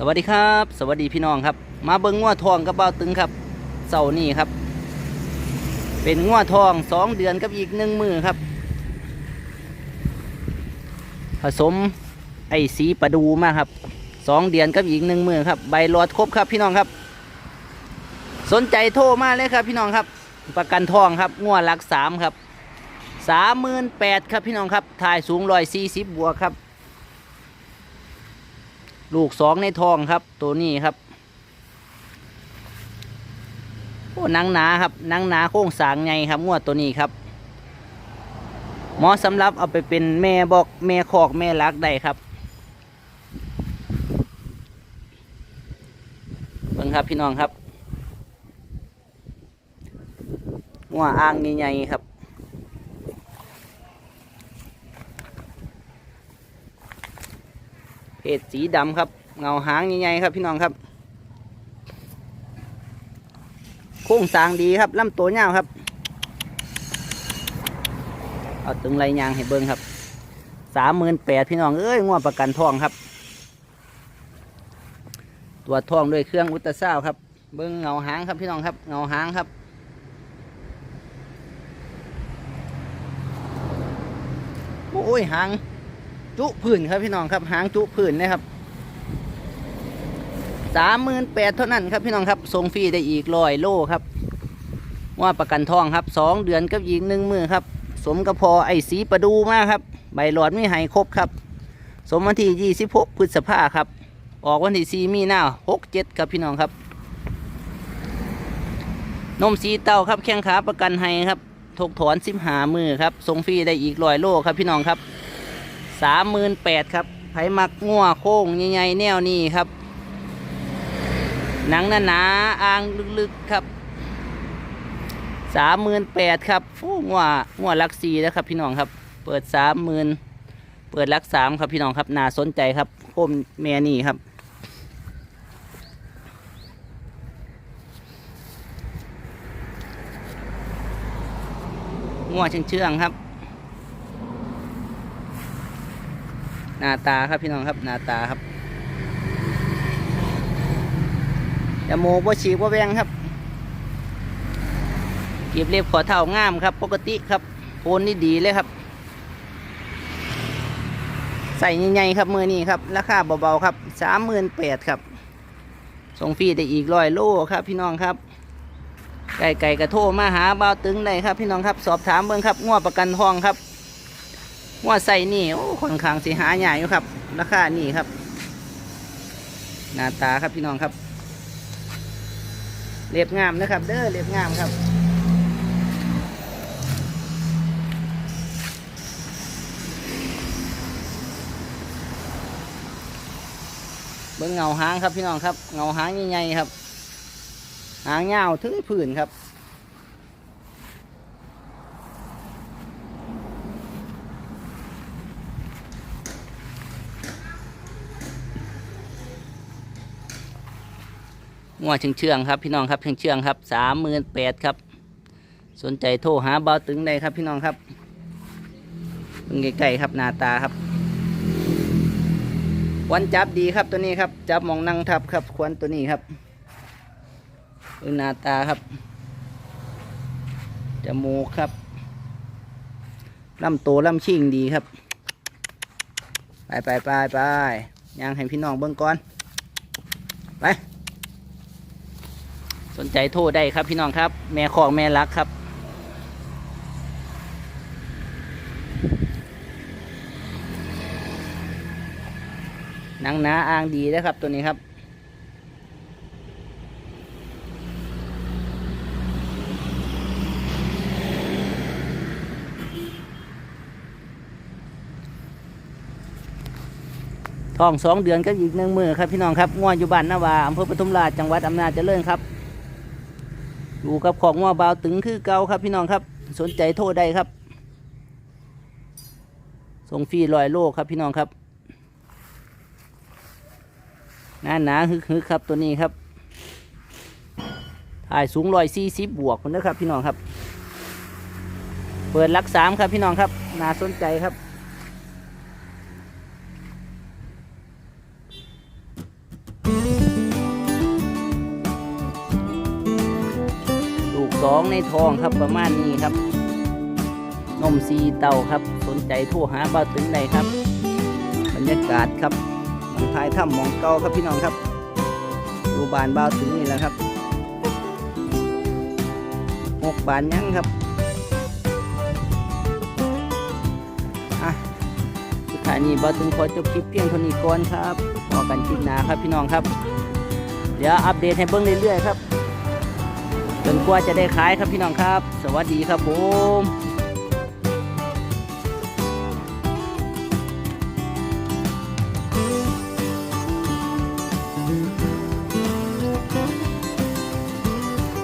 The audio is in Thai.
สวัสดีครับ สวัสดีพี่น้องครับ มาเบิ้งงัวทองกับเบ้าตึงครับเสาร์นี้ครับ เป็นงัวทองสองเดือนกับอีกหนึ่งมือครับ ผสมไอ้สีประดูมาครับสองเดือนกับอีกหนึ่งมือครับ ใบหลอดครบครับพี่น้องครับ สนใจโทรมาเลยครับพี่น้องครับ ประกันทองครับงัวหลักสามครับสามหมื่นแปดครับพี่น้องครับถ่ายสูงร้อยสี่สิบบวกครับ ลูกสองในทองครับ ตัวนี้ครับโอ้นังหนาครับนังหนาโค้งสางไงครับงวดตัวนี้ครับหมาะสำหรับเอาไปเป็นแม่บอกแม่คอกแม่ลักได้ครับเบิ่งครับพี่น้องครับงัวอ่างใหญ่ๆครับ เพ ศสีดำครับ เงาหางใหญ่ๆครับพี่น้องครับ โค้งสางดีครับลำตัวยาวครับ เอาตึงไรยางให้เบิ้งครับสามหมื่นแปดพี่น้องเอ้ยงวดประกันทองครับ ตัวทองด้วยเครื่องอุตราซาวด์ครับ เบิ้งเงาหางครับพี่น้องครับ เงาหางครับโอ้ยหาง จุผื่นครับพี่น้องครับหางจุผื่นนะครับสามหมื่นแปดเท่านั้นครับพี่น้องครับส่งฟรีได้อีกร้อยโลครับ ว่าประกันทองครับสองเดือนกับอีกหนึ่งมือครับ สมกับพอไอสีประดูมากครับ ใบหลอดไม่หายครบครับ สมวันที่ยี่สิบหกพฤษภาครับ ออกวันที่สี่มีนาหกเจ็ดครับพี่น้องครับ นมสีเต้าครับแข้งขาประกันให้ครับถกถอนสิบหามือครับส่งฟรีได้อีกร้อยโลครับพี่น้องครับ สามหมื่นแปดครับไผมักงัวโค้งใหญ่ๆแนวนี้ครับ หนังหนาๆอ่างลึกๆครับสามหมื่นแปดครับฟู้งัวงัวลักซีนะครับ พี่น้องครับ เปิดสามหมื่นเปิดลักสามครับพี่น้องครับน่าสนใจครับโคมแม่นี่ครับงัวเชื่องๆครับ หน้าตาครับพี่น้องครับหน้าตาครับจมูกว่าฉีกว่าแวงครับเกีบเล็บขอเท่างามครับ ปกติครับโคนนี่ดีเลยครับ ใส่ใหญ่ๆครับมือนี้ครับ ราคาเบาๆครับสามหมื่นแปดครับส่งฟรีได้อีกร้อยโลครับ พี่น้องครับ ไก่ไก่กระโทมาหาบ่าตึงได้ครับ พี่น้องครับ สอบถามเบิ่งครับง้อประกันทองครับ ว่าใส่นี่โอ้ค่อนข้างสิหาใหญ่อยู่ครับ ราคานี่ครับ หน้าตาครับพี่น้องครับเรียบงามนะครับ เด้อเรียบงามครับเบิ้งเงาหางครับพี่น้องครับเงาหางใหญ่ๆครับ หางยาวถึงผืนครับ งัวเชื่องเชื่องครับพี่น้องครับเชื่องเชื่องครับสามหมื่นแปดครับ สนใจโทรหาเบาตึงได้ครับพี่น้องครับมึงใกล้ๆครับหน้าตาครับ วันจับดีครับตัวนี้ครับ จับมองนั่งทับครับ ควนตัวนี้ครับหน้าตาครับจมูกครับลำโตลำชิงดีครับ ไปไปไปไปย่างให้พี่น้องเบิ่งก่อน ไป สนใจโทรได้ครับพี่น้องครับ แม่ของแม่รักครับหนังหนาอ่างดีนะครับตัวนี้ครับ ท้องสองเดือนก็อีกหนึ่งมือครับพี่น้องครับง่วอยู่บ้านนาวาอำเภอปทุมราชจังหวัดอำนาจเจริญครับ อยู่กับของง่วบาวตึงคือเก่าครับพี่น้องครับ สนใจโทรได้ครับส่งฟรีลอยโลครับพี่น้องครับหนาหนาฮึกฮึกครับตัวนี้ครับถ่ายสูงร้อยสี่สิบบวกคนนะครับพี่น้องครับ เปิดลักสามครับพี่น้องครับน่าสนใจครับ สองในทองครับประมาณนี้ครับ นมซีเต่าครับ สนใจโทรหาเบาตึงได้ครับ บรรยากาศครับหมองท้ายถ้ำหมองเก่าครับพี่น้องครับดูบานเบาตึงนี่แหละครับหกบานยังครับอะสุดท้ายนี้เบาตึงขอจบคลิปเพียงเท่านี้ก่อนครับพอกันคลิปหน้าครับพี่น้องครับ เดี๋ยวอัปเดตให้เบิ้งเรื่อยๆครับ จนกว่าจะได้ขายครับพี่น้องครับ สวัสดีครับผม